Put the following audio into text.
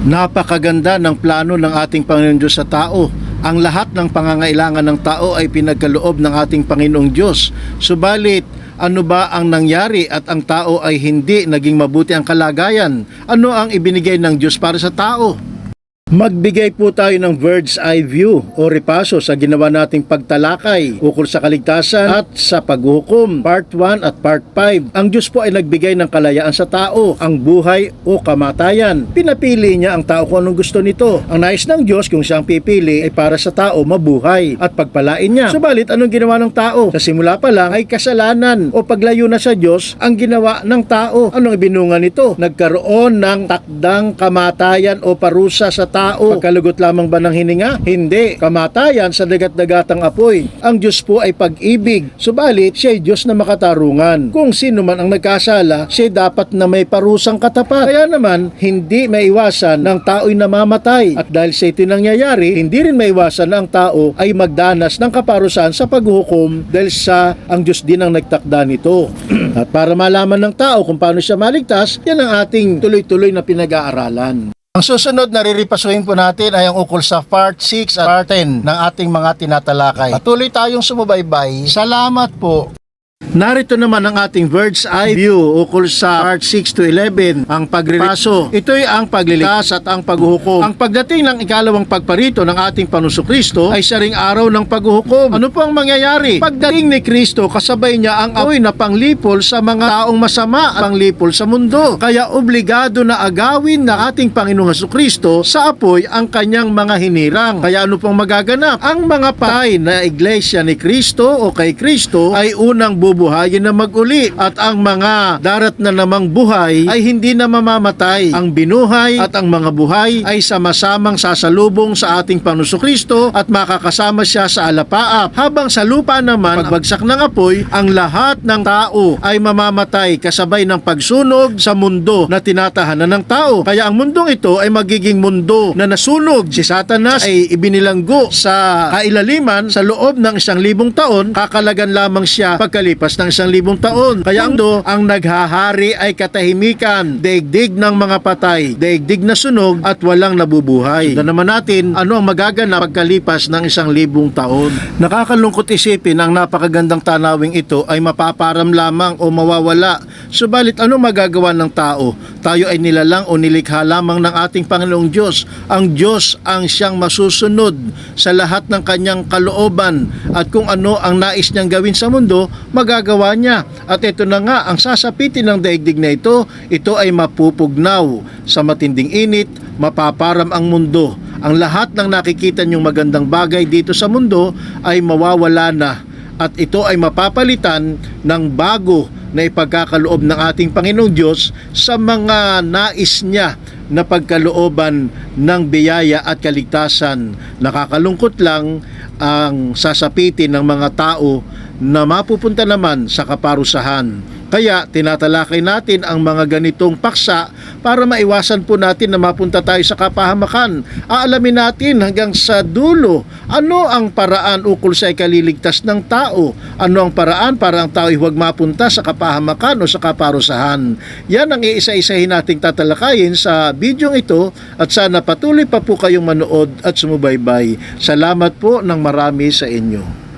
Napakaganda ng plano ng ating Panginoon Diyos sa tao. Ang lahat ng pangangailangan ng tao ay pinagkaloob ng ating Panginoong Diyos. Subalit, ano ba ang nangyari at ang tao ay hindi naging mabuti ang kalagayan? Ano ang ibinigay ng Diyos para sa tao? Magbigay po tayo ng bird's eye view o repaso sa ginawa nating pagtalakay ukol sa kaligtasan at sa paghuhukom, part 1 at part 5. Ang Diyos po ay nagbigay ng kalayaan sa tao, ang buhay o kamatayan. Pinapili niya ang tao kung anong gusto nito. Ang nais ng Diyos kung siyang pipili ay para sa tao mabuhay at pagpalain niya. Subalit anong ginawa ng tao? Sa simula pa lang ay kasalanan o paglayo na sa Diyos ang ginawa ng tao. Anong ibinunga nito? Nagkaroon ng takdang kamatayan o parusa sa tao. Pagkalugot lamang ba ng hininga? Hindi. Kamatayan sa dagat-dagatang apoy. Ang Diyos po ay pag-ibig. Subalit, siya ay Diyos na makatarungan. Kung sino man ang nagkasala, siya dapat na may parusang katapat. Kaya naman, hindi maiwasan ng tao'y namamatay. At dahil sa ito nangyayari, hindi rin maiwasan na ang tao ay magdanas ng kaparusahan sa paghukom dahil sa ang Diyos din ang nagtakda nito. At para malaman ng tao kung paano siya maligtas, yan ang ating tuloy-tuloy na pinag-aaralan. Ang susunod na riripasuhin po natin ay ang ukol sa part 6 at part 10 ng ating mga tinatalakay. Patuloy tayong sumubaybay. Salamat po. Narito naman ang ating bird's eye view ukol sa part 6 to 11, ang pagriraso. Ito'y ang pagliligtas at ang paghuhukom. Ang pagdating ng ikalawang pagparito ng ating Panuso Kristo ay sa ring araw ng paghuhukom. Ano po ang mangyayari? Pagdating ni Kristo, kasabay niya ang apoy na panglipol sa mga taong masama at panglipol sa mundo. Kaya obligado na agawin na ating Panginoong Heso Kristo sa apoy ang kanyang mga hinirang. Kaya ano pong magaganap? Ang mga patay na iglesia ni Kristo o kay Kristo ay unang bubuhayin na maguli at ang mga darat na namang buhay ay hindi na mamamatay. Ang binuhay at ang mga buhay ay sama-samang sasalubong sa ating Panginoon Kristo at makakasama siya sa alapaap. Habang sa lupa naman, pagbagsak ng apoy, ang lahat ng tao ay mamamatay kasabay ng pagsunog sa mundo na tinatahanan ng tao. Kaya ang mundong ito ay magiging mundo na nasunog. Si Satanas ay ibinilanggo sa kailaliman sa loob ng isang libong taon, kakalagan lamang siya pagkalipas ng isang libong taon. Kaya ang do, ang naghahari ay katahimikan, daigdig ng mga patay, daigdig na sunog at walang nabubuhay. Tignan naman natin ano ang magaganap pagkalipas ng isang libong taon. Nakakalungkot isipin ang napakagandang tanawing ito ay mapaparam lamang o mawawala. Subalit ano magagawa ng tao? Tayo ay nilalang o nilikha lamang ng ating Panginoong Diyos. Ang Diyos ang siyang masusunod sa lahat ng kanyang kalooban at kung ano ang nais niyang gawin sa mundo, magagawa niya. At ito na nga, ang sasapitin ng daigdig na ito, ito ay mapupugnaw sa matinding init, mapaparam ang mundo. Ang lahat ng nakikita niyong magandang bagay dito sa mundo ay mawawala na at ito ay mapapalitan ng bago na ipagkakaloob ng ating Panginoong Diyos sa mga nais niya na pagkalooban ng biyaya at kaligtasan. Nakakalungkot lang ang sasapitin ng mga tao na mapupunta naman sa kaparusahan. Kaya tinatalakay natin ang mga ganitong paksa para maiwasan po natin na mapunta tayo sa kapahamakan. Aalamin natin hanggang sa dulo ano ang paraan ukol sa ikaliligtas ng tao. Ano ang paraan para ang tao huwag mapunta sa kapahamakan o sa kaparusahan. Yan ang iisa-isahin nating tatalakayin sa bidyong ito at sana patuloy pa po kayong manood at sumubaybay. Salamat po ng marami sa inyo.